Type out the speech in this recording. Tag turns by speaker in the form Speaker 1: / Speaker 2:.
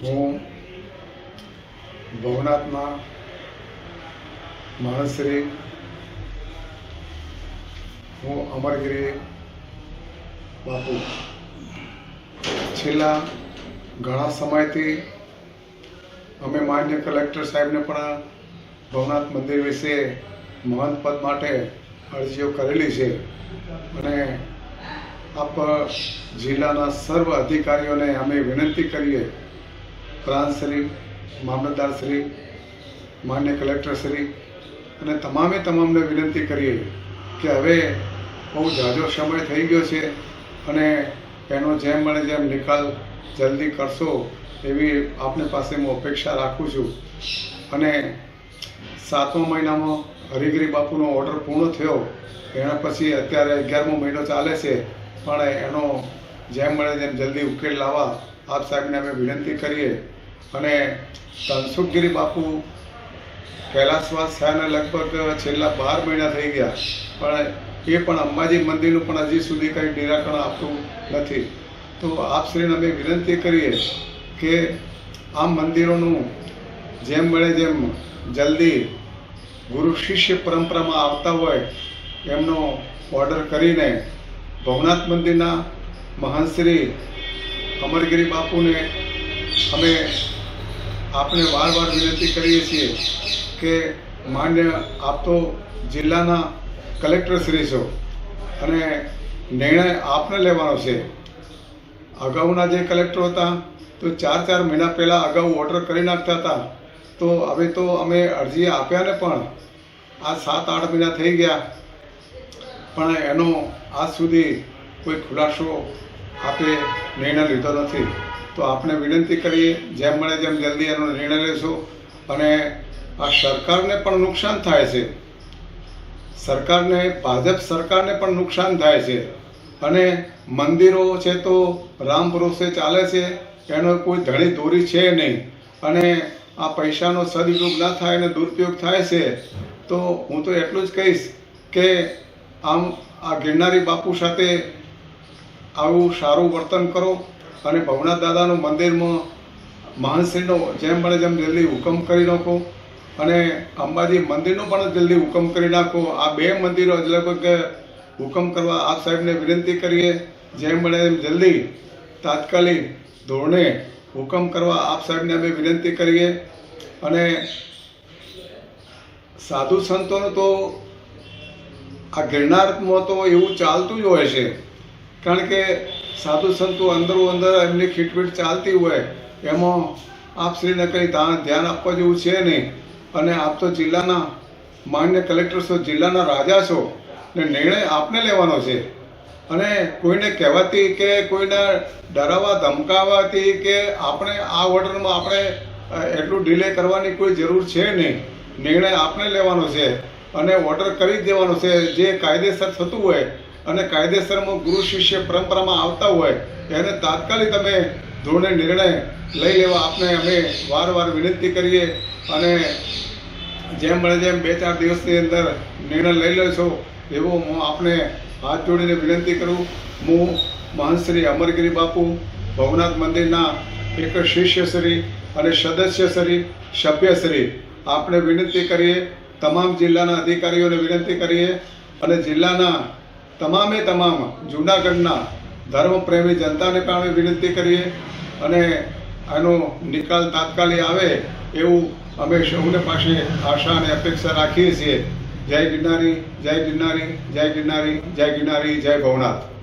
Speaker 1: હું ભવનાથમાં માણસરી હું અમરગીરી બાપુ. છેલ્લા ઘણા સમયથી અમે માન્ય કલેક્ટર સાહેબને પણ ભવનાથ મંદિર વિશે મહંત પદ માટે અરજીઓ કરેલી છે અને આપ જિલ્લાના સર્વ અધિકારીઓને અમે વિનંતી કરીએ પ્રાંતશ્રી મામલતદારશ્રી માન્ય કલેક્ટરશ્રી અને તમામે તમામને વિનંતી કરીએ કે હવે બહુ ઝાઝો સમય થઈ ગયો છે અને એનો જેમ મળે જેમ નિકાલ જલ્દી કરશો એવી આપની પાસે હું અપેક્ષા રાખું છું. અને સાતમા મહિનામાં હરિગીરી બાપુનો ઓર્ડર પૂર્ણ થયો. એના પછી અત્યારે અગિયારમો મહિનો ચાલે છે. પણ એનો જેમ મળે તેમ જલ્દી ઉકેલ લાવવા આપ સાહેબને અમે વિનંતી કરીએ. અને ધનસુખગીરી બાપુ કૈલાસવાસ થયાને લગભગ છેલ્લા બાર મહિના થઈ ગયા. પણ એ પણ અંબાજી મંદિરનું પણ હજી સુધી કંઈ નિરાકરણ આપતું નથી. તો આપશ્રીને અમે વિનંતી કરીએ કે આ મંદિરોનું જેમ મળે જેમ જલ્દી ગુરુ શિષ્ય પરંપરામાં આવતા હોય એમનો ઓર્ડર કરીને ભવનાથ મંદિરના મહંત શ્રી અમરગીરી બાપુને અમે આપને વાર વિનંતી કરીએ છીએ કે માન્ય આપ તો જિલ્લાના કલેક્ટર શ્રી છો અને નિર્ણય આપને લેવાનો છે. અગાઉના જે કલેક્ટર હતા, તો ચાર ચાર મહિના પહેલાં અગાઉ ઓર્ડર કરી નાખતા હતા. તો હવે તો અમે અરજી આપ્યા ને પણ આ સાત આઠ મહિના થઈ ગયા. પણ એનો આજ સુધી કોઈ ખુલાસો આપે નિર્ણય લીધો નથી. તો આપણે વિનંતી કરીએ, જેમ મળે તેમ જલ્દી એનો નિર્ણય લેશો. અને આ સરકારને પણ નુકસાન થાય છે. સરકારને, ભાજપ સરકારને પણ નુકસાન થાય છે. અને મંદિરો છે તો રામ ભરોસે ચાલે છે, એનો કોઈ ધણી દોરી છે નહીં. અને આ પૈસાનો સદુપયોગ ના થાય અને દુરુપયોગ થાય છે, તો હું તો એટલું જ કહીશ કે આમ આ ગિરનારી બાપુ સાથે આવું સારું વર્તન કરો. અને ભવનાથ દાદાનું મંદિરમાં મહંતશ્રીનો જેમ બને જેમ જલ્દી હુકમ કરી નાખો. અને અંબાજી મંદિરનો પણ જલ્દી હુકમ કરી નાખો. આ બે મંદિરો લગભગ હુકમ કરવા આપ સાહેબને વિનંતી કરીએ. જેમ બને એમ જલ્દી તાત્કાલિક ધોરણે હુકમ કરવા આપ સાહેબને અમે વિનંતી કરીએ. અને સાધુ સંતોનું તો આ ગિરનારમાં તો એવું ચાલતું જ હોય છે. કારણ કે સાધુ સંતો અંદરો અંદર એમની ખીટપીટ ચાલતી હોય, એમાં આપ શ્રીને કંઈ ધ્યાન આપવા જેવું છે નહીં. અને આપ તો જિલ્લાના માન્ય કલેક્ટર છો, જિલ્લાના રાજા છો, ને નિર્ણય આપને લેવાનો છે. અને કોઈને કહેવાથી કે કોઈને ડરાવવા ધમકાવવાથી કે આપણે આ ઓર્ડરમાં આપણે એટલું ડિલે કરવાની કોઈ જરૂર છે નહીં. નિર્ણય આપને લેવાનો છે અને ઓર્ડર કરી દેવાનો છે. જે કાયદેસર થતું હોય અને કાયદેસરમાં ગુરુ શિષ્ય પરંપરામાં આવતા હોય, એને તાત્કાલિક તમે ધોરણે નિર્ણય લઈ લેવા આપને અમે વાર વાર વિનંતી કરીએ અને જેમ બને જેમ બે ચાર દિવસની અંદર નિર્ણય લઈ લો છો એવો હું આપને હાથ જોડીને વિનંતી કરું. હું મહંત શ્રી અમરગીરી બાપુ, ભવનાથ મંદિરના એક શિષ્યશ્રી અને સદસ્યશ્રી સભ્યશ્રી આપણે વિનંતી કરીએ. તમામ જિલ્લાના અધિકારીઓને વિનંતી કરીએ અને જિલ્લાના તમામે તમામ જૂનાગઢના ધર્મપ્રેમી જનતાને પણ અમે વિનંતી કરીએ અને આનો નિકાલ તાત્કાલિક આવે એવું અમે સૌને પાસે આશા અને અપેક્ષા રાખીએ છીએ. જય ગિરનારી જય ગિરનારી જય ગિરનારી જય ગિરનારી, જય ભવનાથ.